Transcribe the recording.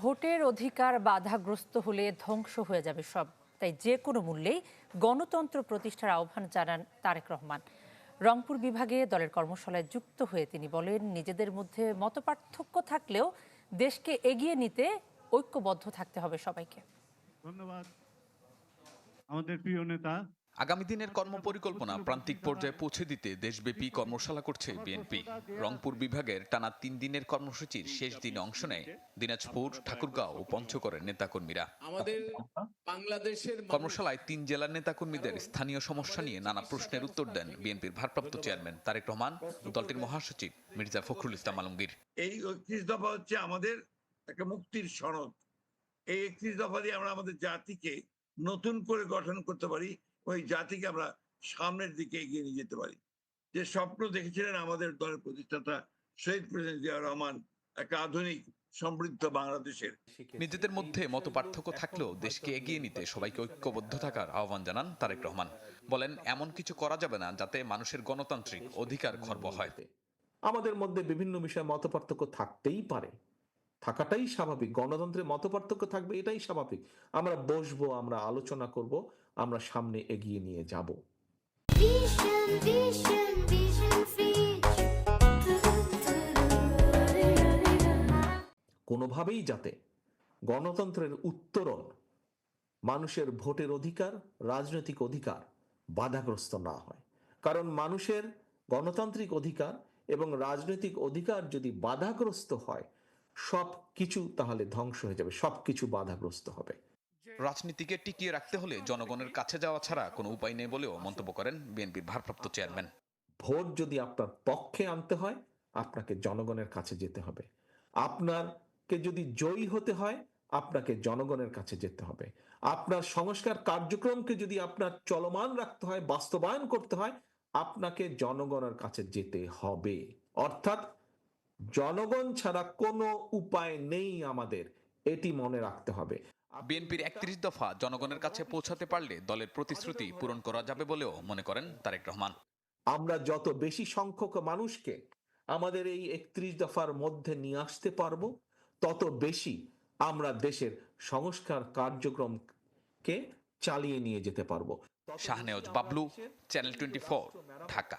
ভোটের অধিকার বাধাগ্রস্ত হলে ধ্বংস হয়ে যাবে সব। তাই যে কোনো মূল্যেই গণতন্ত্র প্রতিষ্ঠার আহ্বান জানান তারেক রহমান। রংপুর বিভাগে দলের কর্মশালায় যুক্ত হয়ে তিনি বলেন, নিজেদের মধ্যে মতপার্থক্য থাকলেও দেশকে এগিয়ে নিতে ঐক্যবদ্ধ থাকতে হবে সবাইকে। ধন্যবাদ। আমাদের প্রিয় নেতা আগামী দিনের কর্মপরিকল্পনা প্রান্তিক পর্যায়ে পৌঁছে দিতে দেশব্যাপী কর্মশালা করছে বিএনপি। রংপুর বিভাগের টানা তিন দিনের কর্মসূচির শেষ দিনে অংশ নেয় দিনাজপুর ঠাকুরগাঁও ও পঞ্চগড়ের নেতাকর্মীরা। আমাদের বাংলাদেশের কর্মশালায় তিন জেলার নেতাকর্মীদের স্থানীয় সমস্যা নিয়ে নানা প্রশ্নের উত্তর দেন বিএনপির ভারপ্রাপ্ত চেয়ারম্যান তারেক রহমান দলটির মহাসচিব মির্জা ফখরুল ইসলাম আলমগীর। এই একত্রিশ দফা হচ্ছে আমাদের একটা মুক্তির সনদ এই একত্রিশ দফা দিয়ে আমরা আমাদের জাতিকে নতুন করে গঠন করতে পারি। ওই জাতিকে আমরা সামনের দিকে এগিয়ে নিয়ে যেতে পারি। যে স্বপ্ন দেখেছিলেন আমাদের দলের প্রতিষ্ঠাতা শহীদ প্রেসিডেন্ট জিয়া রহমান একটা আধুনিক সমৃদ্ধ বাংলাদেশের। নিজেদের মধ্যে মত পার্থক্য থাকলেও দেশকে এগিয়ে নিতে সবাইকে ঐক্যবদ্ধ থাকার আহ্বান জানান তারেক রহমান। বলেন এমন কিছু করা যাবে না যাতে মানুষের গণতান্ত্রিক অধিকার খর্ব হয়। আমাদের মধ্যে বিভিন্ন বিষয়ে মত পার্থক্য থাকতেই পারে। থাকাটাই স্বাভাবিক। গণতন্ত্রে মতপার্থক্য থাকবে এটাই স্বাভাবিক। আমরা বসবো আমরা আলোচনা করব আমরা সামনে এগিয়ে নিয়ে যাব। Vision, vision, vision. কোনোভাবেই যাতে গণতন্ত্রের উত্তরণ মানুষের ভোটের অধিকার রাজনৈতিক অধিকার বাধাগ্রস্ত না হয়। কারণ মানুষের গণতান্ত্রিক অধিকার এবং রাজনৈতিক অধিকার যদি বাধাগ্রস্ত হয় সব কিছু তাহলে ধ্বংস হয়ে যাবে সব কিছু বাধাগ্রস্ত হবে। রাজনীতিকে টিকিয়ে রাখতে হলে জনগণের কাছে যাওয়া ছাড়া কোনো উপায় নেই বলেও মন্তব্য করেন বিএনপির ভারপ্রাপ্ত চেয়ারম্যান। ভোট যদি আপনার পক্ষে আনতে হয় আপনাকে জনগণের কাছে যেতে হবে। আপনারকে যদি জয়ী হতে হয় আপনাকে জনগণের কাছে যেতে হবে। আপনার সংস্কার কার্যক্রমকে যদি আপনার চলমান রাখতে হয় বাস্তবায়ন করতে হয় আপনাকে জনগণের কাছে যেতে হবে। অর্থাৎ জনগণ ছাড়া কোনো উপায় নেই আমাদের। এটি মনে রাখতে হবে। বিএনপির একত্রিশ দফা জনগণের কাছে পৌঁছাতে পারলে দলের প্রতিশ্রুতি পূরণ করা যাবে বলেও মনে করেন তারেক রহমান। আমরা যত বেশি সংখ্যক মানুষকে আমাদের এই একত্রিশ দফার মধ্যে নিয়ে আসতে পারব তত বেশি আমরা দেশের সংস্কার কার্যক্রমকে চালিয়ে নিয়ে যেতে পারব। Shahnewaz Bablu channel twenty Dhaka.